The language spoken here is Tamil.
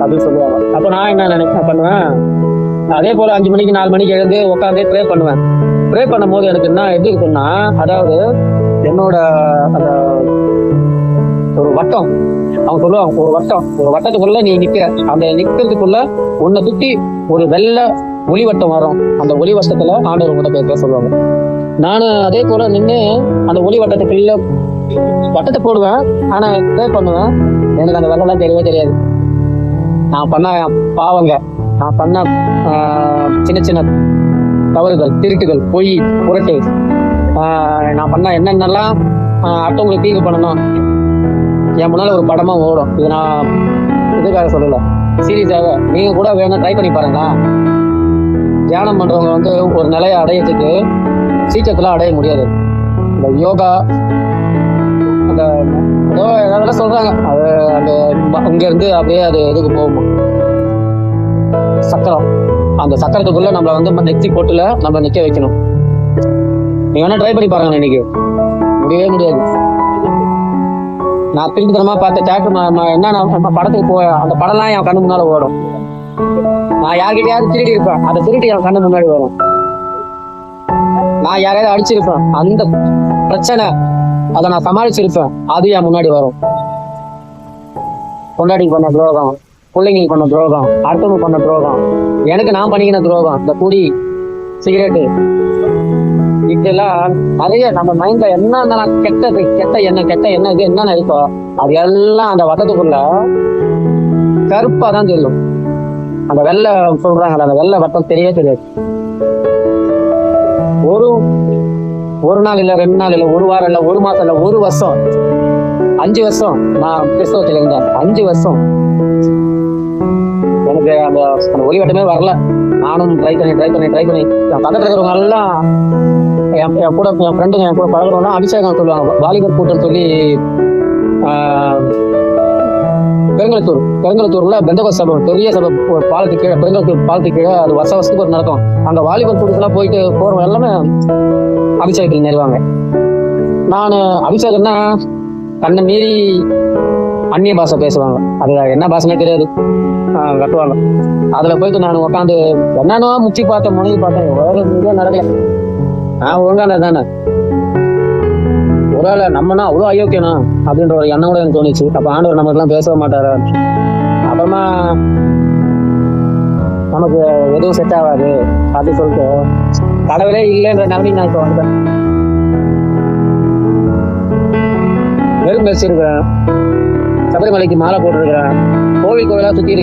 அப்படின்னு சொல்லுவாங்க. அப்போ நான் என்ன நினைக்க பண்ணுவேன்? அதே போல அஞ்சு மணிக்கு நாலு மணிக்கு எழுந்து உட்காந்து ப்ரே பண்ணுவேன். ப்ரே பண்ணும்போது எனக்கு என்ன எப்படி இருக்கும்னா அதாவது என்னோட அந்த ஒரு வட்டம். அவங்க சொல்லுவாங்க ஒரு வட்டம். ஒரு வட்டத்துக்குள்ள நீ நிக்கிற அந்த நிக்கிறதுக்குள்ள உன்னை சுத்தி ஒரு வெள்ளை ஒளி வட்டம் வரும். அந்த ஒளி வட்டத்துல ஆண்டவர் உங்கள்கிட்ட பேச சொல்லுவாங்க. நான் அதே போல நின்று அந்த ஒளி வட்டத்துக்குள்ள வட்டத்தை போடுவேன். ஆனா ப்ரே பண்ணுவேன். எனக்கு அந்த வெள்ளம்லாம் தெரியவே தெரியாது. நான் பண்ண பாவங்க நான் பண்ண சின்ன சின்ன தவறுகள் திருட்டுகள் பொய் புரட்டு நான் பண்ண என்னென்னலாம் அடுத்தவங்களுக்கு தீங்கு பண்ணணும் என் முன்னால ஒரு படமா ஓடும். இது நான் இதுக்காக சொல்லல. சீரியஸாக நீங்க கூட வேணும் ட்ரை பண்ணி பாருங்க. தியானம் பண்றவங்க வந்து ஒரு நிலையை அடையிறதுக்கு சீக்கிரத்துல அடைய முடியாது. இந்த யோகா அந்த ஏதோ ஏதாவது சொல்றாங்க. அது அந்த ப- அப்படியே அது இதுக்கு போகும் சக்கரம். அந்த சக்கரத்துக்குள்ளே நம்மளை வந்து நெத்தி போட்டில் நம்ம நிற்க வைக்கணும். நீங்கள் வேணால் ட்ரை பண்ணி பாருங்க இன்னைக்கு. முடியவே முடியாது. நான் திருட்டுத்தனமா பார்த்த தேட்டர் என்ன நான் நம்ம படத்துக்கு போய் அந்த படம்லாம் என் கண்ணு முன்னால் ஓடும். நான் யார்கிட்டயாவது திருடி இருப்பேன். அந்த திருட்டு என் கண்ணு முன்னாடி வரும். நான் யாரையாவது அடிச்சிருப்பேன். அந்த பிரச்சனை அதை நான் சமாளிச்சிருப்பேன். அது என் முன்னாடி வரும். பொண்டாட்டி பண்ண துரோகம் பிள்ளைங்களுக்கு பண்ண துரோகம் அடுத்தவங்க பண்ண துரோகம் எனக்கு நான் பண்ணிக்கின துரோகம் இந்த குடி சிகரெட்டு இதெல்லாம் நிறைய நம்ம மைண்ட்ல என்ன கெட்டது கெட்ட என்ன கெட்ட என்ன இது என்னென்ன இருக்கோ அது எல்லாம் அந்த வட்டத்துக்குள்ள கருப்பா தான் தெரியும். அந்த வெள்ளை சொல்றாங்கல்ல அந்த வெள்ளை வட்டம் தெரியவே தெரியாது. ஒரு ஒரு நாள் இல்ல ரெண்டு நாள் இல்ல ஒரு வாரம் இல்ல ஒரு மாசம் இல்ல ஒரு வருஷம் அஞ்சு வருஷம் நான் கிறிஸ்தவத்தில் இருந்தேன் அஞ்சு வருஷம். எனக்கு அந்த அந்த ஒளி வட்டமே வரல. நானும் ட்ரை பண்ணி ட்ரை பண்ணி ட்ரை பண்ணி. என் பக்கத்தில் இருக்கிறவங்க எல்லாம் என் என் கூட என் ஃப்ரெண்டுங்க என் கூட பழகிறவங்களாம் அபிஷேகம் சொல்லுவாங்க. வாலிபர் கூட்டம் சொல்லி பெருங்கலத்தூர் பெருங்கலத்தூர்ல பெந்தகோ சபை பெரிய சபை ஒரு பாலத்துக்கு கீழே பெருங்கலத்தூர் பாலத்துக்கு கீழே அது வருஷ வருஷத்துக்கு ஒரு நடக்கும். அங்க வாலிபர் கூட்டத்தில் போயிட்டு போறவங்க எல்லாமே அபிஷேகத்தில் நேருவாங்க. நான் அபிஷேகம்னா கண்ணை மீறி அந்நிய பாஷை பேசுவாங்க. அது என்ன பாஷைனே தெரியாது. கட்டுவாங்க. அதில் போயிட்டு நான் உட்காந்து என்னென்னோ முச்சி பார்த்தேன் முனைவி பார்த்தேன் வேற எதுவும் நடக்கல. நான் ஒழுங்கான தானே. ஒருவேளை நம்மனா அவ்வளோ அயோக்கியனா? அப்படின்ற ஒரு எண்ணம் கூட எனக்கு தோணுச்சு. அப்போ ஆண்டவர் நமக்குலாம் பேசவே மாட்டாரு? அப்புறமா நமக்கு எதுவும் செட் ஆகாது. அப்படின்னு சொல்லிட்டு கடவுளே இல்லைன்ற நிலைமைக்கு நான் இப்போ வந்துட்டேன் வெறும் வச்சிருக்கிறேன். சபரிமலைக்கு மாலை போட்டிருக்கிறேன். கோவில் கோவிலாக சுற்றி இருக்கிறேன்